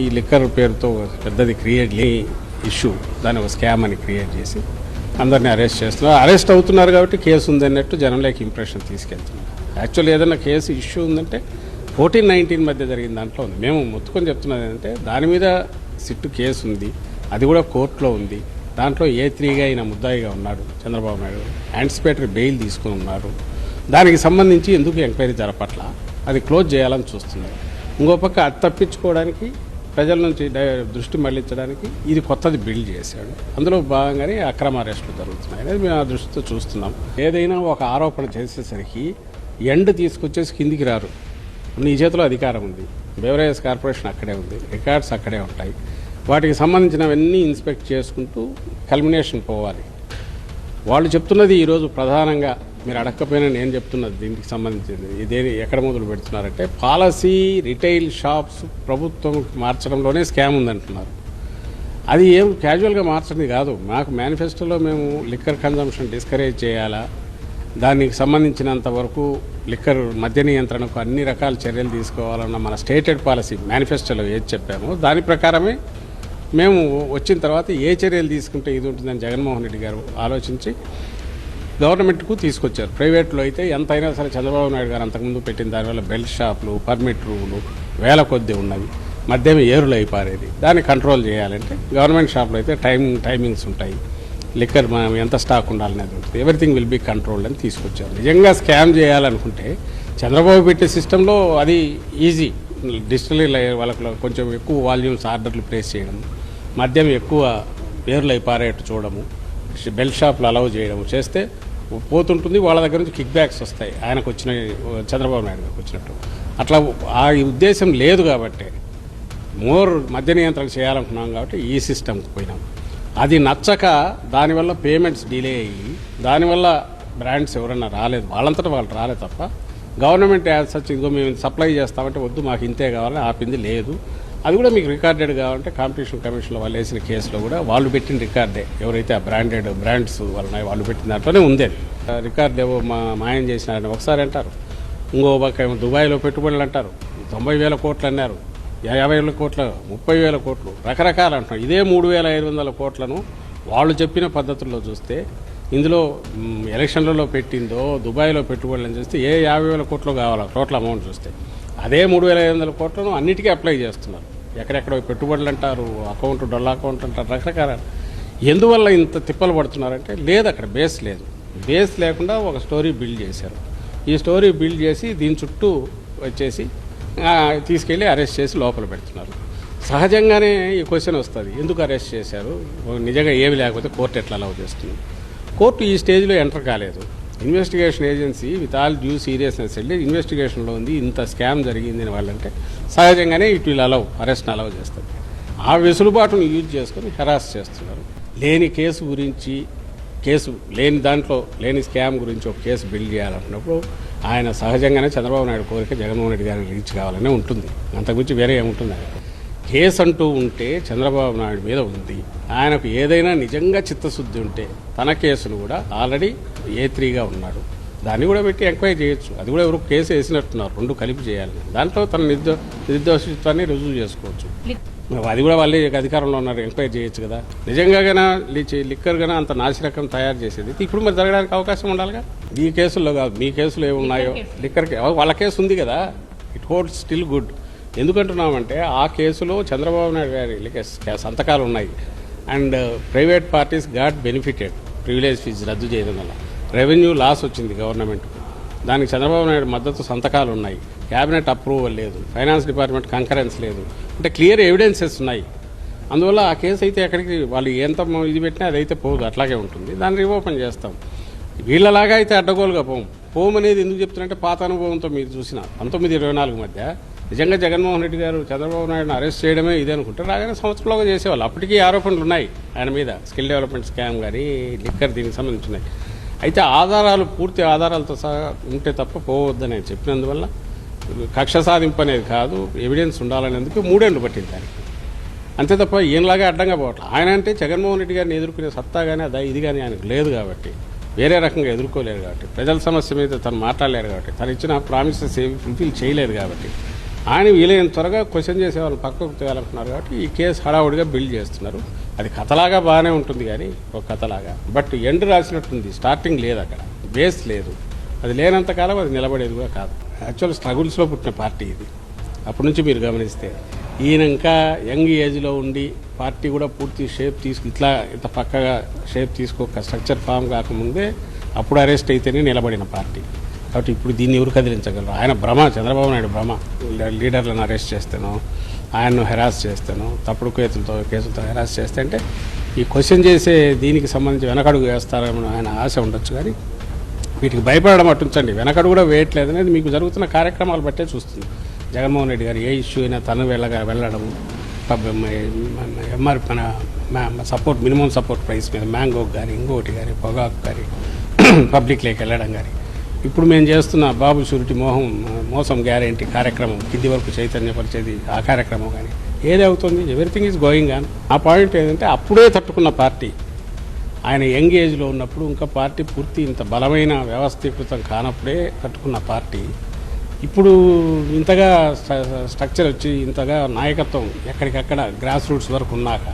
ఈ లిక్కర్ పేరుతో పెద్దది క్రియేట్ లే ఇష్యూ దాన్ని ఒక స్కామ్ అని క్రియేట్ చేసి అందరిని అరెస్ట్ చేస్తున్నారు అరెస్ట్ అవుతున్నారు కాబట్టి కేసు ఉందన్నట్టు జనంలోకి ఇంప్రెషన్ తీసుకెళ్తున్నారు. యాక్చువల్లీ ఏదైనా కేసు ఇష్యూ ఉందంటే ఫోర్టీన్ నైన్టీన్ మధ్య జరిగిన దాంట్లో ఉంది. మేము మొత్తుకొని చెప్తున్నది ఏంటంటే దాని మీద సిట్టు కేసు ఉంది. అది కూడా కోర్టులో ఉంది. దాంట్లో ఏ త్రీగా అయిన ముద్దాయిగా ఉన్నాడు చంద్రబాబు నాయుడు యాంటిసిపేటరీ బెయిల్ తీసుకుని ఉన్నారు. దానికి సంబంధించి ఎందుకు ఎంక్వైరీ జరపట్ల? అది క్లోజ్ చేయాలని చూస్తున్నారు. ఇంకో పక్క అది తప్పించుకోవడానికి ప్రజల నుంచి దృష్టి మళ్ళించడానికి ఇది కొత్తది బిల్డ్ చేశాడు. అందులో భాగంగానే అక్రమ అరెస్టులు జరుగుతున్నాయి అనేది మేము ఆ దృష్టితో చూస్తున్నాం. ఏదైనా ఒక ఆరోపణ చేసేసరికి ఎండ్ తీసుకొచ్చేసి కిందికి రారు. నీ చేతిలో అధికారం ఉంది. బెవరేజ్ కార్పొరేషన్ అక్కడే ఉంది. రికార్డ్స్ అక్కడే ఉంటాయి. వాటికి సంబంధించినవన్నీ ఇన్స్పెక్ట్ చేసుకుంటూ కల్మినేషన్ పోవాలి. వాళ్ళు చెప్తున్నది ఈరోజు ప్రధానంగా మీరు అడగకపోయినా నేను చెప్తున్నది దీనికి సంబంధించింది. ఇదే ఎక్కడ మొదలు పెడుతున్నారంటే పాలసీ రిటైల్ షాప్స్ ప్రభుత్వం మార్చడంలోనే స్కామ్ ఉందంటున్నారు. అది ఏం క్యాజువల్గా మార్చండి కాదు. మాకు మేనిఫెస్టోలో మేము లిక్కర్ కన్జంప్షన్ డిస్కరేజ్ చేయాలా? దానికి సంబంధించినంత వరకు లిక్కర్ మద్య నియంత్రణకు అన్ని రకాల చర్యలు తీసుకోవాలన్న మన స్టేటెడ్ పాలసీ మేనిఫెస్టోలో ఏది చెప్పామో దాని ప్రకారమే మేము వచ్చిన తర్వాత ఏ చర్యలు తీసుకుంటే ఇది ఉంటుందని జగన్మోహన్ రెడ్డి గారు ఆలోచించి గవర్నమెంట్కు తీసుకొచ్చారు. ప్రైవేట్లో అయితే ఎంతైనా సరే చంద్రబాబు నాయుడు గారు అంతకుముందు పెట్టిన దానివల్ల బెల్ట్ షాపులు పర్మిట్ రూములు వేల కొద్ది ఉన్నవి. మద్యం ఏరులు అయిపారేది దాన్ని కంట్రోల్ చేయాలంటే గవర్నమెంట్ షాప్లో అయితే టైం టైమింగ్స్ ఉంటాయి. లిక్కర్ మనం ఎంత స్టాక్ ఉండాలనేది ఉంటుంది. ఎవ్రీథింగ్ విల్ బీ కంట్రోల్డ్ అని తీసుకొచ్చారు. నిజంగా స్కామ్ చేయాలనుకుంటే చంద్రబాబు పెట్టే సిస్టంలో అది ఈజీ. డిజిటల్ వాళ్ళకు కొంచెం ఎక్కువ వాల్యూమ్స్ ఆర్డర్లు ప్లేస్ చేయడం మద్యం ఎక్కువ పేర్లు అయిపారేట్టు చూడము బెల్ట్ షాప్లు అలౌ చేయడం చేస్తే పోతుంటుంది. వాళ్ళ దగ్గర నుంచి కిక్ బ్యాక్స్ వస్తాయి. ఆయనకు వచ్చిన చంద్రబాబు నాయుడు గారికి వచ్చినట్టు అట్లా ఆ ఉద్దేశం లేదు కాబట్టి మోర్ మద్య నియంత్రణ చేయాలనుకున్నాం కాబట్టి ఈ సిస్టమ్కి పోయినాం. అది నచ్చక దానివల్ల పేమెంట్స్ డిలే అయ్యి దానివల్ల బ్రాండ్స్ ఎవరైనా రాలేదు. వాళ్ళంతటా వాళ్ళు రాలేదు తప్ప గవర్నమెంట్ యాజ్ సచ్ ఇదిగో మేము సప్లై చేస్తామంటే వద్దు మాకు ఇంతే కావాలని ఆపింది లేదు. అది కూడా మీకు రికార్డెడ్ కావాలంటే కాంపిటీషన్ కమిషన్లో వాళ్ళు వేసిన కేసులో కూడా వాళ్ళు పెట్టిన రికార్డే. ఎవరైతే ఆ బ్రాండెడ్ బ్రాండ్స్ వాళ్ళ వాళ్ళు పెట్టిన దాంట్లోనే ఉంది అది. రికార్డు ఏవో మా మాయం చేసినారని ఒకసారి అంటారు. ఇంకో పక్క ఏమో దుబాయ్లో పెట్టుబడులు అంటారు. తొంభై వేల కోట్లు అన్నారు. యాభై వేల కోట్ల ముప్పై వేల కోట్లు రకరకాలు అంటున్నారు. ఇదే మూడు వేల ఐదు వందల కోట్లను వాళ్ళు చెప్పిన పద్ధతుల్లో చూస్తే ఇందులో ఎలక్షన్లలో పెట్టిందో దుబాయ్లో పెట్టుబడులు అని చూస్తే ఏ యాభై వేల కోట్లు కావాలా టోటల్ అమౌంట్ చూస్తే అదే మూడు వేల ఐదు వందల కోట్లను అన్నిటికీ అప్లై చేస్తున్నారు. ఎక్కడెక్కడ పెట్టుబడులు అంటారు అకౌంట్ డొల్ల అకౌంట్ అంటారు రకరకాల. ఎందువల్ల ఇంత తిప్పలు పడుతున్నారంటే లేదు అక్కడ బేస్ లేదు. బేస్ లేకుండా ఒక స్టోరీ బిల్డ్ చేశారు. ఈ స్టోరీ బిల్డ్ చేసి దీని చుట్టూ వచ్చేసి తీసుకెళ్ళి అరెస్ట్ చేసి లోపల పెడుతున్నారు. సహజంగానే ఈ క్వశ్చన్ వస్తుంది ఎందుకు అరెస్ట్ చేశారు? నిజంగా ఏమి లేకపోతే కోర్టు ఎట్లా అలౌ చేస్తుంది? కోర్టు ఈ స్టేజ్లో ఎంటర్ కాలేదు. Investigation agency with all due seriousness వెళ్ళి ఇన్వెస్టిగేషన్లో ఉంది ఇంత స్కామ్ జరిగింది అని వాళ్ళంటే సహజంగానే ఇట్ విల్ అలౌ అరెస్ట్ని అలౌ చేస్తుంది ఆ వెసులుబాటును యూజ్ చేసుకొని హెరాస్ చేస్తున్నారు. లేని కేసు గురించి కేసు లేని దాంట్లో లేని స్కామ్ గురించి ఒక కేసు బిల్డ్ చేయాలనుకున్నప్పుడు ఆయన సహజంగానే చంద్రబాబు నాయుడు కోరిక జగన్మోహన్ రెడ్డి గారిని రీచ్ కావాలనే ఉంటుంది. అంతకుమించి వేరే ఏముంటుంది? ఆయన కేసు అంటూ ఉంటే చంద్రబాబు నాయుడు మీద ఉంది. ఆయనకు ఏదైనా నిజంగా చిత్తశుద్ధి ఉంటే తన కేసును కూడా ఆల్రెడీ ఏ త్రీగా ఉన్నాడు. దాన్ని కూడా పెట్టి ఎంక్వైరీ చేయొచ్చు. అది కూడా ఎవరు కేసు వేసినట్టున్నారు. రెండు కలిపి చేయాలి. దాంట్లో తన నిర్దో నిర్దోషిత్వాన్ని రుజువు చేసుకోవచ్చు. అది కూడా వాళ్ళే అధికారంలో ఉన్నారు. ఎంక్వైరీ చేయొచ్చు కదా. నిజంగా గనా లిక్కర్ గనా అంత నాసిరకం తయారు చేసేది. ఇప్పుడు మరి జరగడానికి అవకాశం ఉండాలిగా? ఈ కేసుల్లో కాదు. మీ కేసులు ఏమున్నాయో? లిక్కర్ వాళ్ళ కేసు ఉంది కదా. It hold still good. ఎందుకంటున్నామంటే ఆ కేసులో చంద్రబాబు నాయుడు గారి సంతకాలు ఉన్నాయి. And private parties got benefited. Privilege fees రద్దు చేయడం వల్ల. రెవెన్యూ లాస్ వచ్చింది గవర్నమెంట్కు దానికి చంద్రబాబు నాయుడు మద్దతు సంతకాలు ఉన్నాయి. క్యాబినెట్ అప్రూవల్ లేదు. ఫైనాన్స్ డిపార్ట్మెంట్ కంకరెన్స్ లేదు. అంటే క్లియర్ ఎవిడెన్సెస్ ఉన్నాయి. అందువల్ల ఆ కేసు అయితే ఎక్కడికి వాళ్ళు ఎంత ఇది పెట్టినా అదైతే పోదు. అట్లాగే ఉంటుంది. దాన్ని రీఓపెన్ చేస్తాం. వీళ్ళలాగా అయితే అడ్డగోలుగా పోం. పోం అనేది ఎందుకు చెప్తున్నారంటే పాత అనుభవంతో మీరు చూసిన పంతొమ్మిది ఇరవై నాలుగు మధ్య నిజంగా జగన్మోహన్ రెడ్డి గారు చంద్రబాబు నాయుడుని అరెస్ట్ చేయడమే ఇదే అనుకుంటే రాగానే సంవత్సరంలోగా చేసేవాళ్ళు. అప్పటికీ ఆరోపణలు ఉన్నాయి ఆయన మీద. స్కిల్ డెవలప్మెంట్ స్కామ్ కానీ లిక్కర్ దీనికి సంబంధించినాయి అయితే ఆధారాలు పూర్తి ఆధారాలతో సహా ఉంటే తప్ప పోవద్దని నేను చెప్పినందువల్ల కక్ష సాధింపు అనేది కాదు ఎవిడెన్స్ ఉండాలనేందుకు మూడేళ్ళు పట్టింది దానికి. అంతే తప్ప ఈయనలాగా అడ్డంగా పోవట్లేదు ఆయన అంటే జగన్మోహన్ రెడ్డి గారిని ఎదుర్కొనే సత్తా కానీ అదా ఇది కానీ ఆయనకు లేదు కాబట్టి వేరే రకంగా ఎదుర్కోలేరు కాబట్టి ప్రజల సమస్య మీద తను మాట్లాడలేరు కాబట్టి తను ఇచ్చిన ప్రామిసెస్ ఏవి ఫుల్ఫిల్ చేయలేదు కాబట్టి ఆయన వీలైన త్వరగా క్వశ్చన్ చేసే వాళ్ళు పక్కకు తేవాలనుకున్నారు కాబట్టి ఈ కేసు హడావుడిగా బిల్డ్ చేస్తున్నారు. అది కథలాగా బాగానే ఉంటుంది కానీ ఒక కథలాగా. బట్ ఎండ్ రాసినట్టుంది స్టార్టింగ్ లేదు అక్కడ. బేస్ లేదు. అది లేనంత కాలం అది నిలబడేది కూడా కాదు. యాక్చువల్ స్ట్రగుల్స్లో పుట్టిన పార్టీ ఇది. అప్పటి నుంచి మీరు గమనిస్తే ఈయన ఇంకా యంగ్ ఏజ్లో ఉండి పార్టీ కూడా పూర్తి షేప్ తీసుకు ఇట్లా ఇంత పక్కగా షేప్ తీసుకోక స్ట్రక్చర్ ఫామ్ కాకముందే అప్పుడు అరెస్ట్ అయితేనే నిలబడిన పార్టీ. కాబట్టి ఇప్పుడు దీన్ని ఎవరు కదిలించగలరు? ఆయన భ్రమ చంద్రబాబు నాయుడు భ్రమ. లీడర్లను అరెస్ట్ చేస్తాను ఆయన్ను హెరాస్ చేస్తాను తప్పుడు కేసులతో కేసులతో హెరాస్ చేస్తే అంటే ఈ క్వశ్చన్ చేసే దీనికి సంబంధించి వెనకడుగు వేస్తారని ఆయన ఆశ ఉండొచ్చు కానీ వీటికి భయపడడం అట్టుంచండి వెనకడు కూడా వేయట్లేదు అనేది మీకు జరుగుతున్న కార్యక్రమాలు బట్టే చూస్తుంది. జగన్మోహన్ రెడ్డి గారు ఏ ఇష్యూ అయినా తను వెళ్ళగా వెళ్ళడం ఎంఆర్ మన సపోర్ట్ మినిమం సపోర్ట్ ప్రైస్ మీద మ్యాంగో కానీ ఇంకోటి కానీ పొగాకు కానీ పబ్లిక్లోకి వెళ్ళడం కానీ ఇప్పుడు మేము చేస్తున్న బాబు షూరిటీ మోహం మోసం గ్యారెంటీ కార్యక్రమం కింది వరకు చైతన్యపరిచేది ఆ కార్యక్రమం కానీ ఏది అవుతుంది? ఎవ్రీథింగ్ ఈజ్ గోయింగ్ ఆన్ ఆ పాయింట్ ఏంటంటే అప్పుడే తట్టుకున్న పార్టీ. ఆయన యంగ్ ఏజ్లో ఉన్నప్పుడు ఇంకా పార్టీ పూర్తి ఇంత బలమైన వ్యవస్థీకృతం కానప్పుడే తట్టుకున్న పార్టీ. ఇప్పుడు ఇంతగా స్ట్రక్చర్ వచ్చి ఇంతగా నాయకత్వం ఎక్కడికక్కడ గ్రాస్ రూట్స్ వరకు ఉన్నాక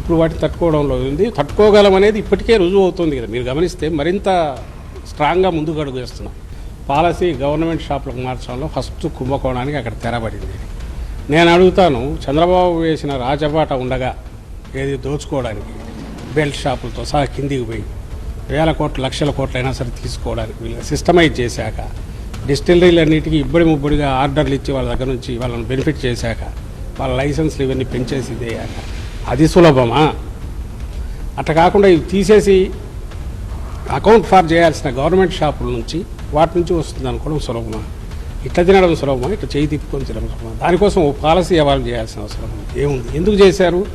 ఇప్పుడు వాటిని తట్టుకోవడంలో ఉంది. తట్టుకోగలం అనేది ఇప్పటికే రుజువు అవుతుంది కదా. మీరు గమనిస్తే మరింత స్ట్రాంగ్గా ముందుకు అడుగు వేస్తున్నాం. పాలసీ గవర్నమెంట్ షాపులకు మార్చడంలో ఫస్ట్ కుంభకోణానికి అక్కడ తెరబడింది. నేను అడుగుతాను చంద్రబాబు వేసిన రాజబాట ఉండగా ఏది దోచుకోవడానికి? బెల్ట్ షాపులతో సహా కిందికి పోయి వేల కోట్లు లక్షల కోట్లైనా సరే తీసుకోవడానికి వీళ్ళు సిస్టమైజ్ చేశాక డిస్టిలరీలన్నిటికీ ఇబ్బడి ముబ్బడిగా ఆర్డర్లు ఇచ్చి వాళ్ళ దగ్గర నుంచి వాళ్ళని బెనిఫిట్ చేశాక వాళ్ళ లైసెన్స్లు ఇవన్నీ పెంచేసి ఇదేయాక. అది సులభమా? అట్లా కాకుండా ఇవి తీసేసి అకౌంట్ ఫార్ చేయాల్సిన గవర్నమెంట్ షాపుల నుంచి వాటి నుంచి వస్తుంది అనుకోవడం సులభమా? ఇట్లా తినడం సులభమా? ఇట్లా చేయి తిప్పుకొని తినడం సులభమా? దానికోసం ఓ పాలసీ ఇవ్వాలని చేయాల్సిన అవసరం ఏముంది? ఎందుకు చేశారు?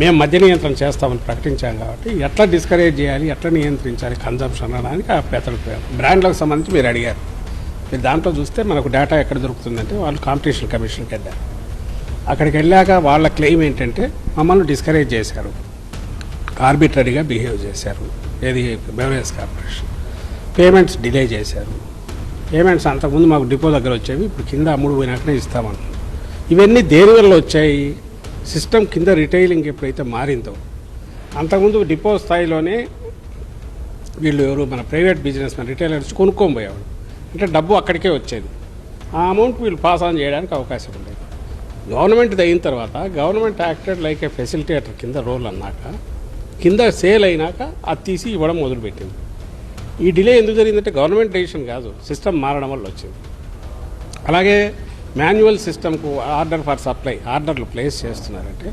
మేము మద్య నియంత్రణ చేస్తామని ప్రకటించాం కాబట్టి ఎట్లా డిస్కరేజ్ చేయాలి? ఎట్లా నియంత్రించాలి? కన్జంప్షన్ అనడానికి ఆ పెతడు బ్రాండ్లకు సంబంధించి మీరు అడిగారు. మీరు దాంట్లో చూస్తే మనకు డేటా ఎక్కడ దొరుకుతుందంటే వాళ్ళు కాంపిటీషన్ కమిషన్కి వెళ్ళారు. అక్కడికి వెళ్ళాక వాళ్ళ క్లెయిమ్ ఏంటంటే మమ్మల్ని డిస్కరేజ్ చేశారు. ఆర్బిటరీగా బిహేవ్ చేశారు. ఏది బెవరేజ్ కార్పొరేషన్? పేమెంట్స్ డిలే చేశారు. పేమెంట్స్ అంతకుముందు మాకు డిపో దగ్గర వచ్చేవి ఇప్పుడు కింద అమ్ముడు పోయినాకనే ఇస్తామన్నారు ఇవన్నీ దేని వల్ల వచ్చాయి? సిస్టమ్ కింద రిటైలింగ్ ఎప్పుడైతే మారిందో. అంతకుముందు డిపో స్థాయిలోనే వీళ్ళు ఎవరు? మన ప్రైవేట్ బిజినెస్ మన రిటైలర్స్ కొనుక్కొని పోయేవాడు అంటే డబ్బు అక్కడికే వచ్చేది. ఆ అమౌంట్ వీళ్ళు పాస్ ఆన్ చేయడానికి అవకాశం ఉండేది. గవర్నమెంట్ అయిన తర్వాత government acted like a facilitator కింద రోల్ అన్నాక కింద సేల్ అయినాక అది తీసి ఇవ్వడం మొదలుపెట్టింది. ఈ డిలే ఎందుకు జరిగిందంటే గవర్నమెంట్ డెసిషన్ కాదు సిస్టమ్ మారడం వల్ల వచ్చింది. అలాగే మాన్యువల్ సిస్టమ్కు ఆర్డర్ ఫర్ సప్లై ఆర్డర్లు ప్లేస్ చేస్తున్నారంటే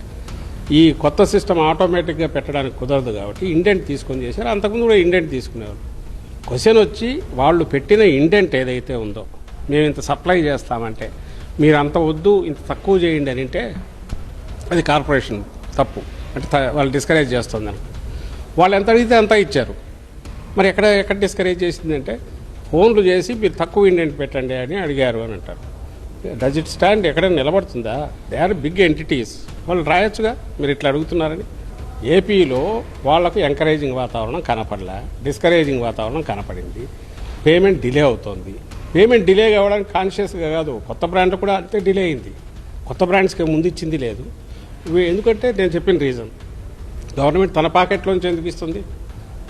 ఈ కొత్త సిస్టమ్ ఆటోమేటిక్గా పెట్టడానికి కుదరదు కాబట్టి ఇండెంట్ తీసుకొని చేశారు. అంతకుముందు కూడా ఇండెంట్ తీసుకునేవారు. క్వశ్చన్ వచ్చి వాళ్ళు పెట్టిన ఇండెంట్ ఏదైతే ఉందో మేము ఇంత సప్లై చేస్తామంటే మీరు అంత వద్దు ఇంత తక్కువ చేయండి అని అంటే అది కార్పొరేషన్ తప్పు. అంటే వాళ్ళు డిస్కరేజ్ చేస్తుంది వాళ్ళు ఎంత అడిగితే అంత ఇచ్చారు. మరి ఎక్కడ ఎక్కడ డిస్కరేజ్ చేసిందంటే ఫోన్లు చేసి మీరు తక్కువ ఇండెంట్ పెట్టండి అని అడిగారు అని అంటారు. డజ్ ఇట్ స్టాండ్ ఎక్కడ నిలబడుతుందా? దే ఆర్ బిగ్ ఎంటిటీస్ వాళ్ళు రాయొచ్చుగా? మీరు ఇట్లా అడుగుతున్నారని. ఏపీలో వాళ్ళకు ఎంకరేజింగ్ వాతావరణం కనపడలే. డిస్కరేజింగ్ వాతావరణం కనపడింది. పేమెంట్ డిలే అవుతోంది. పేమెంట్ డిలే కావడానికి కాన్షియస్గా కాదు. కొత్త బ్రాండ్ కూడా అంతే డిలే అయింది. కొత్త బ్రాండ్స్కి ముందు ఇచ్చింది లేదు. ఎందుకంటే నేను చెప్పిన రీజన్. గవర్నమెంట్ తన పాకెట్లోంచి ఎందుకు ఇస్తుంది?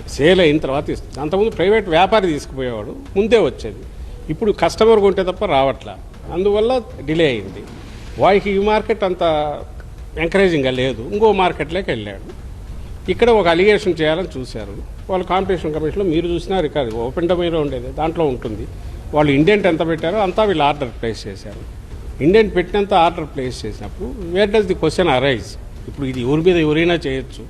సేల్ అయిన తర్వాత ఇస్తుంది. అంతకుముందు ప్రైవేట్ వ్యాపారి తీసుకుపోయేవాడు ముందే వచ్చేది. ఇప్పుడు కస్టమర్ కొంటే తప్ప రావట్లా. అందువల్ల డిలే అయింది. వాడికి ఈ మార్కెట్ అంత ఎంకరేజింగ్గా లేదు. ఇంకో మార్కెట్లోకి వెళ్ళాడు. ఇక్కడ ఒక అలిగేషన్ చేయాలని చూశారు. వాళ్ళు కాంపిటీషన్ కమిషన్లో మీరు చూసినా రికార్డు. ఓపెన్ డొమైన్లో ఉండేది. దాంట్లో ఉంటుంది. వాళ్ళు ఇండెంట్ ఎంత పెట్టారో అంతా వీళ్ళు ఆర్డర్ ప్లేస్ చేశారు. ఇండియన్ పెట్టినంత ఆర్డర్ ప్లేస్ చేసినప్పుడు where does the question arise ఇప్పుడు ఇది ఎవరి మీద ఎవరైనా చేయొచ్చు.